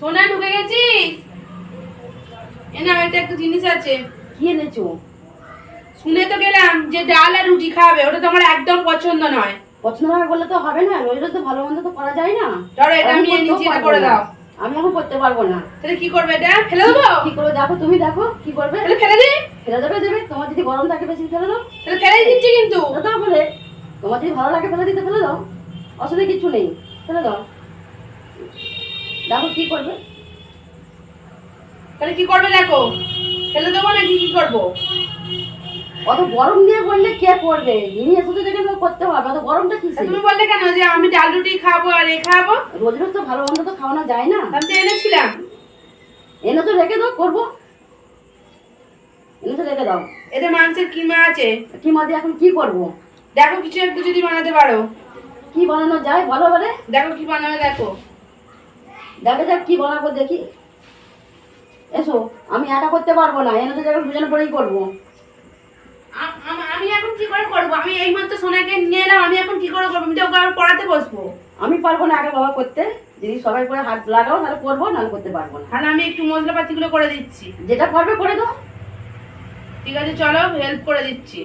সোনা ঢুকে গেছিস? এ না এটা একটা জিনিস আছে। কি এনেছো? শুনে তো গেলাম যে ডাল আর রুটি খাবে ওটা তো আমার একদম পছন্দ নয়। পছন্দ না করলে তো হবে না রোজ রোজ তো ভালো মন্দ তো করা যায় না। ধরো এটা আমি নিচে এটা করে দাও। আমি এখন করতে পারব না। তাহলে কি করবে এটা? ফেলে দেবো? কি করবে? দেখো তুমি দেখো কি করবে? তাহলে ফেলে দিই ফেলে দেবে দেবে। তোমার যদি গরম থাকে বেশি ফেলে দাও। তাহলে ফেলে দিচ্ছি কিন্তু। দাও বলে তোমার যদি ভালো লাগে ফেলে দিতে ফেলে দাও। অসুবিধা কিছু নেই। ফেলে দাও। দেখো কি করবে? তাহলে কি করবে দেখো? ফেলে দেবো নাকি কি করব? অত গরম দিয়ে করলে কে করবে? যিনি এসেছে দেখে করতে হবে। অত গরমটা কি তুমি বললে কেন যে আমি ডাল রুটি খাব আর এ খাব? রোজ রোজ তো ভালো মন্দ তো খাওয়ানো যায় না। আমি তো এনেছিলাম। এনে তো রেখে দাও করব। এনে তো রেখে দাও। এতে মাংসের কিমা আছে। কি মধ্যে এখন কি করব? দেখো কিছু একটু যদি বানাতে পারো। কি বানানো যায় বলো বলে দেখো কি বানাবে দেখো। দেখা যাক কি বানাবো দেখি। এসো আমি একা করতে পারব না এনে তো জায়গায় দুজনে পরেই করব আম- এখন কি করে করব? আমি এই মাত্র সোনাকে নিয়ে এলাম আমি এখন কি করে করব? আমি তো ওকে আবার পড়াতে বসবো। আমি পারব না আগে বাবা করতে। যদি সবাই করে হাত লাগাও তাহলে করব নাহলে করতে পারব না। তাহলে আমি একটু মশলাপাতিগুলো করে দিচ্ছি। যেটা পারবে করে দাও। ঠিক আছে চলো হেল্প করে দিচ্ছি।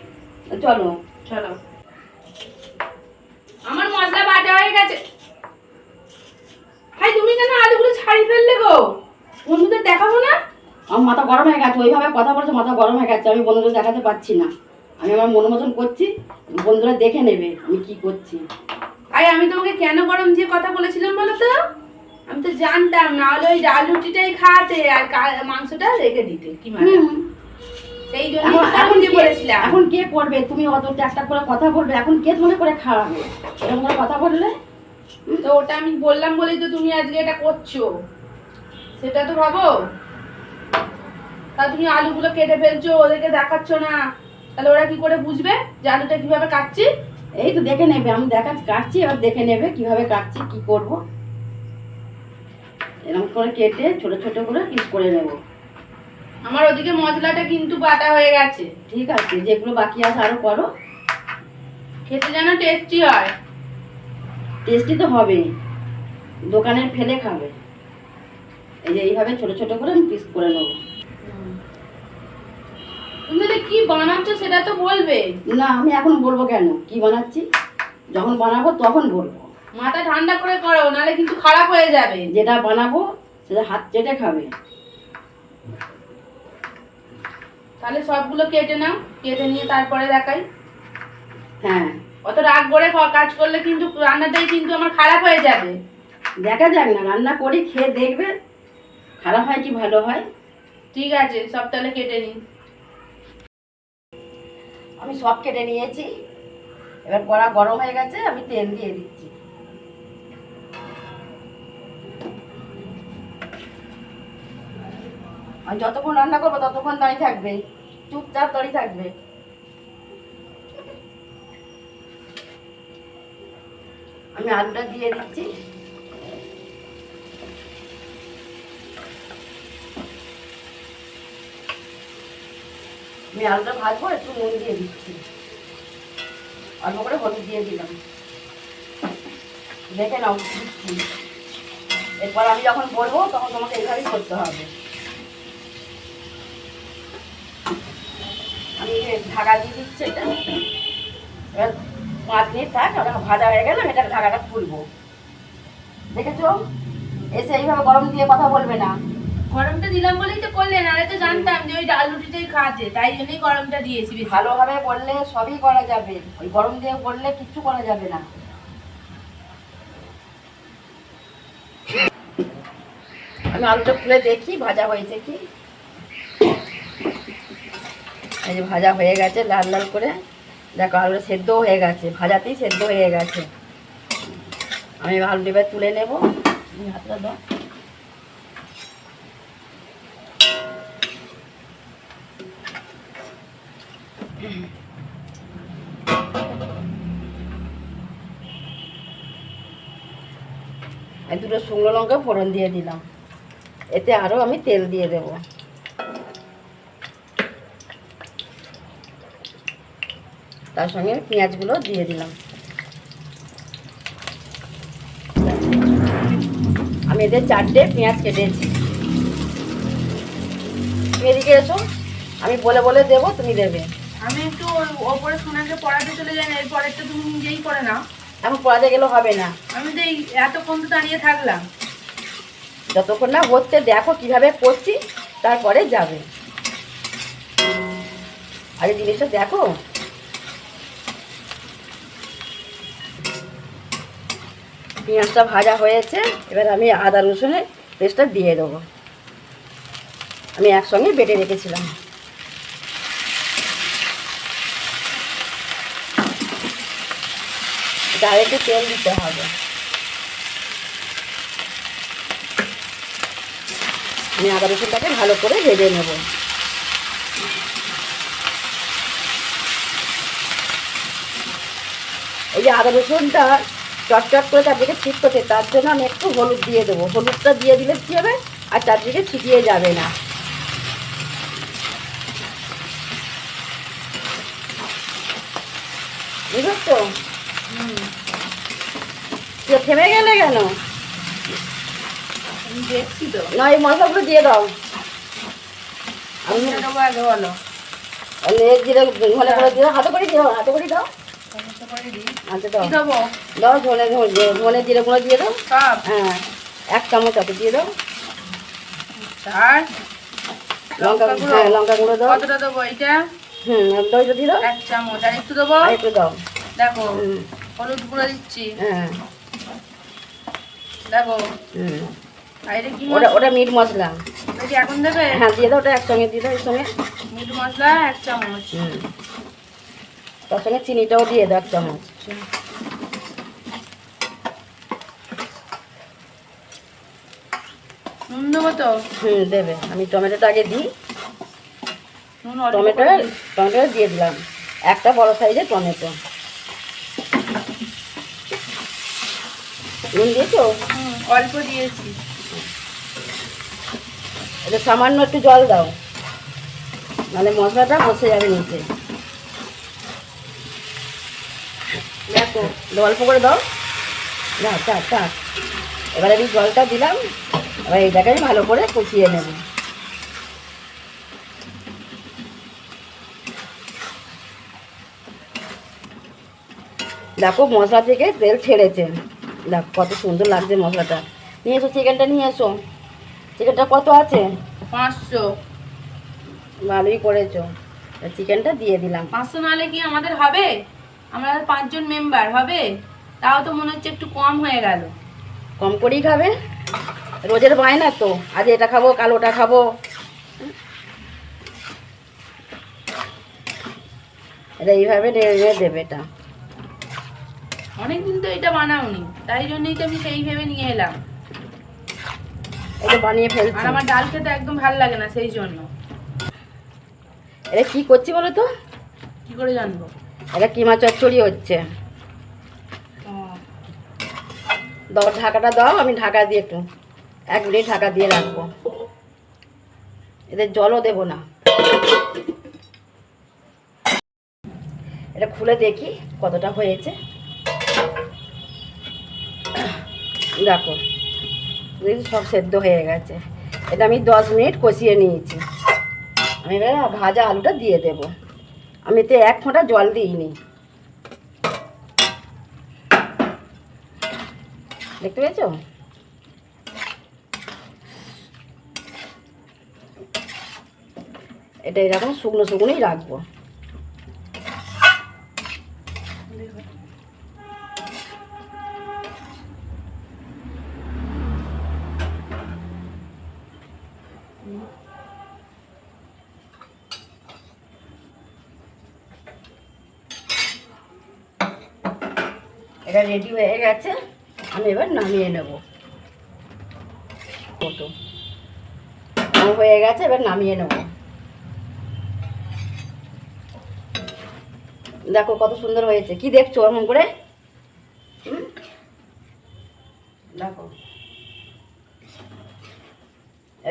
চলো। চলো। আমার মশলা বাটা হয়ে গেছে। ভাই তুমি কেন আলুগুলো ছাড়িয়ে ফেললে গো? বন্ধুদের দেখাবো না? আমার মাথা গরম হয়ে গেছে ওইভাবে কথা বলছে মাথা গরম হয়ে গেছে আমি বন্ধুদের দেখাতে পারছি না। আমি আমার মন মতন করছি বন্ধুরা দেখে নেবে আমি কি করছি। আই আমি তোমাকে কেন গরম দিয়ে কথা বলেছিলাম বলো তো? আমি তো জানতাম না হলে ওই ডাল রুটিটাই খাওয়াতে আর মাংসটা রেখে দিতে কি মানে। সেই জন্য এখন বলেছিলাম। এখন কে করবে? তুমি অত একটা করে কথা বলবে এখন কে মনে করে খাওয়াবে? এরকম করে কথা বললে তো ওটা আমি বললাম বলেই তো তুমি আজকে এটা করছ। সেটা তো ভাবো। তা তুমি আলুগুলো কেটে ফেলছো ওদেরকে দেখাচ্ছ না। তাহলে ওরা কি করে বুঝবে যে আলুটা কীভাবে কাটছি? এই তো দেখে নেবে আমি দেখা কাটছি এবার দেখে নেবে কীভাবে কাটছি কি করব। এরকম করে কেটে ছোট ছোট করে পিস করে নেব। আমার ওদিকে মশলাটা কিন্তু বাটা হয়ে গেছে। ঠিক আছে যেগুলো বাকি আছে আরও করো। খেতে যেন টেস্টি হয়। টেস্টি তো হবে দোকানের ফেলে খাবে। এই যে এইভাবে ছোট ছোট করে আমি পিস করে নেব। তুমি কি বানাচ্ছ সেটা তো বলবে। না আমি এখন বলব কেন? কি বানাচ্ছি? যখন বানাবো তখন বলব। মাথা ঠান্ডা করে করো নাহলে কিন্তু খারাপ হয়ে যাবে। যেটা বানাবো সেটা হাত চেটে খাবে। তাহলে সবগুলো কেটে নাও কেটে নিয়ে তারপরে দেখাই। হ্যাঁ। অত রাগ করে কাজ করলে কিন্তু রান্নাটাই কিন্তু আমার খারাপ হয়ে যাবে। দেখা যাক না রান্না করি খেয়ে দেখবে খারাপ হয় কি ভালো হয়। ঠিক আছে সব তাহলে কেটে নিন। আমি সব কেটে নিয়েছি। এবার কড়া গরম হয়ে গেছে আমি তেল দিয়ে দিচ্ছি। আর যতক্ষণ রান্না করব ততক্ষণ দাঁড়িয়ে থাকবে। চুপচাপ দাঁড়িয়ে থাকবে। আমি আলুটা দিয়ে দিচ্ছি। আমি আলুটা ভাজবো, একটু নুন দিয়ে দিচ্ছি। অল্প করে হলুদ দিয়ে দিলাম। দেখে নাও দিচ্ছি। এরপর আমি যখন বলব তখন তোমাকে এইভাবেই করতে হবে। আমি ঢাকা দিয়ে দিচ্ছি এটা, এবার পাঁচ মিনিট থাক ওটা ভাজা হয়ে গেলে আমি এটা ঢাকাটা খুলবো। দেখেছ? এসে এইভাবে গরম দিয়ে কথা বলবে না। গরমটা দিলাম বলেই তো করলে নাহলে তো জানতাম যে ওই ডাল রুটিটাই খাওয়াতে তাই জন্যই গরমটা দিয়েছি ভালোভাবে করলে সবই করা যাবে। ওই গরম দিয়ে করলে কিচ্ছু করা যাবে না। আমি আলুটা খুলে দেখি ভাজা হয়েছে কি? এই যে ভাজা হয়ে গেছে লাল লাল করে। দেখো আলুটা সেদ্ধ হয়ে গেছে, ভাজাতেই সেদ্ধ হয়ে গেছে। আমি আলুটা এবার তুলে নেব। হাতটা দাও। দুটো শুকনো লঙ্কা ফোড়ন দিয়ে দিলাম। এতে আরও আমি তেল দিয়ে দেব। তার সঙ্গে পেঁয়াজগুলো দিয়ে দিলাম। আমি এদের চারটে পেঁয়াজ কেটেছি। তুমি এদিকে এসো আমি বলে বলে দেবো তুমি দেবে। আমি একটু ওপরে সোনাকে পড়াতে চলে যাই না এরপরে তো তুমি নিজেই করে নাও। এখন পড়াতে গেলে হবে না। আমি তো এই এতক্ষণ তো দাঁড়িয়ে থাকলাম। যতক্ষণ না হচ্ছে দেখো কীভাবে করছি তারপরে যাবে। আরে জিনিসটা দেখো। পেঁয়াজটা ভাজা হয়েছে, এবার আমি আদা রসুনের পেস্টটা দিয়ে দেবো। আমি একসঙ্গে বেটে রেখেছিলাম। একটু তেল দিতে হবে। আমি আদা রসুনটাকে ভালো করে ভেজে নেব। এই যে আদা রসুনটা চটচট করে চারদিকে ঠিক করছে তার জন্য আমি একটু হলুদ দিয়ে দেবো। হলুদটা দিয়ে দিলে কী হবে? আর চারদিকে ছিটিয়ে যাবে না। বুঝলো তো থেমে গেলে কেন? দেখছি তো। না এই মশলাগুলো দিয়ে দাও। আমি দেবো আগে বলো। জিরে ধনে করে দিও হাতে করে দিও হাতে করে দাও। দাও। ধনে ধনে জিরে গুঁড়ো দিয়ে দাও। হ্যাঁ এক চামচ অত দিয়ে দাও। আর লঙ্কা হ্যাঁ লঙ্কা গুঁড়ো দাও। কতটা দেবো এটা? হুম দইটা দিয়ে দাও। এক চামচ। আর একটু দেবো? একটু দাও। দেখো হলুদ গুঁড়ো দিচ্ছি। হ্যাঁ। দেখো। হুম। ওটা ওটা মিট মশলা। এখন দেবে? হ্যাঁ দিয়ে দাও ওটা একসঙ্গে দিয়ে দাও এর সঙ্গে মিট মশলা এক চামচ। হুম। তার সঙ্গে চিনিটাও দিয়ে দাও এক চামচ নুন দেবো তো? হুম দেবে। আমি টমেটোটা আগে দিই। টমেটো টমেটো দিয়ে দিলাম। একটা বড় সাইজের টমেটো। নুন দিয়েছ? অল্প দিয়েছি। এটা সামান্য একটু জল দাও। মানে মশলাটা বসে যাবে নিচে দেখো অল্প করে দাও। না চাক চাক এবার আমি জলটা দিলাম এবার এইটাকে আমি ভালো করে কষিয়ে নেব। দেখো মশলা থেকে তেল ছেড়েছে। দেখো কত সুন্দর লাগছে মশলাটা। নিয়ে এসো চিকেনটা নিয়ে এসো। চিকেনটা কত আছে? পাঁচশো। ভালোই করেছ। চিকেনটা দিয়ে দিলাম। পাঁচশো নাহলে কি আমাদের হবে? আমরা পাঁচজন মেম্বার হবে? তাও তো মনে হচ্ছে একটু কম হয়ে গেল। কম করেই খাবে? রোজের বায়না তো। আজ এটা খাব কাল ওটা খাব। এটা এইভাবে নেড়ে দেবে এটা। অনেকদিন তো এটা বানাওনি তাই জন্যই তো আমি সেই ভেবে নিয়ে এলাম। এটা বানিয়ে আর আমার ডাল খেতে একদম ভালো লাগে না সেই জন্য। এটা কি করছি বলো তো? কি করে জানব? এটা কিমা চচ্চড়ি হচ্ছে? দাও ঢাকাটা দাও আমি ঢাকা দিয়ে একটু এক মিনিট ঢাকা দিয়ে রাখব। এদের জলও দেবো না। এটা খুলে দেখি কতটা হয়েছে। দেখো সব সেদ্ধ হয়ে গেছে। এটা আমি দশ মিনিট কষিয়ে নিয়েছি। আমি এবার ভাজা আলুটা দিয়ে দেব। আমি এতে এক ফোঁটা জল দিইনি। দেখতে পেয়েছ? এটা এরকম শুকনো শুকনোই রাখব। এটা রেডি হয়ে গেছে। আমি এবার নামিয়ে নেব। কত হয়ে গেছে এবার নামিয়ে নেব। দেখো কত সুন্দর হয়েছে। কি দেখছ এমন করে? দেখো।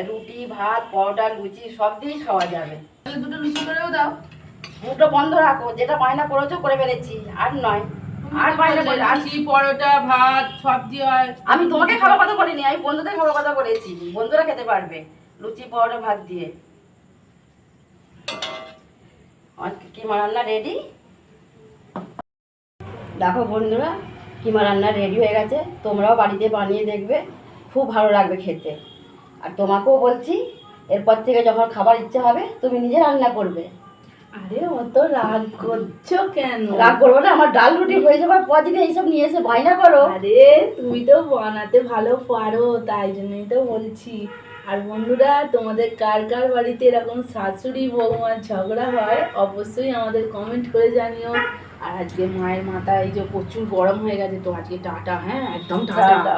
রুটি ভাত পরোটা লুচি সব দিয়েই খাওয়া যাবে। দুটো লুচি করেও দাও। দুটো বন্ধ রাখো। যেটা বায়না করেছ করে ফেলেছি। আর নয়। আর বাইরে পরোটা ভাত সব দিয়ে হয়। আমি তোমাকে খাবার কথা বলিনি আমি বন্ধুদের খাবার কথা বলেছি। বন্ধুরা খেতে পারবে লুচি পরোটা ভাত দিয়ে। কিমা রান্না রেডি দেখো বন্ধুরা কিমা রান্না রেডি হয়ে গেছে। তোমরাও বাড়িতে বানিয়ে দেখবে খুব ভালো লাগবে খেতে। আর তোমাকেও বলছি এরপর থেকে যখন খাবার ইচ্ছে হবে তুমি নিজে রান্না করবে। আরে অত রাগ করছ কেন? রাগ করব না আমার ডাল রুটি হয়ে যাবার পর যদি এইসব নিয়ে এসে বায়না করো। আরে তুমি তো বানাতে ভালো পারো তাই জন্যই তো বলছি। আর বন্ধুরা তোমাদের কার কার বাড়িতে এরকম শাশুড়ি বৌমার ঝগড়া হয় অবশ্যই আমাদের কমেন্ট করে জানিও। আর আজকে মায়ের মাথা এই যে প্রচুর গরম হয়ে গেছে তো আজকে টাটা হ্যাঁ? একদম টাটা। টাটা।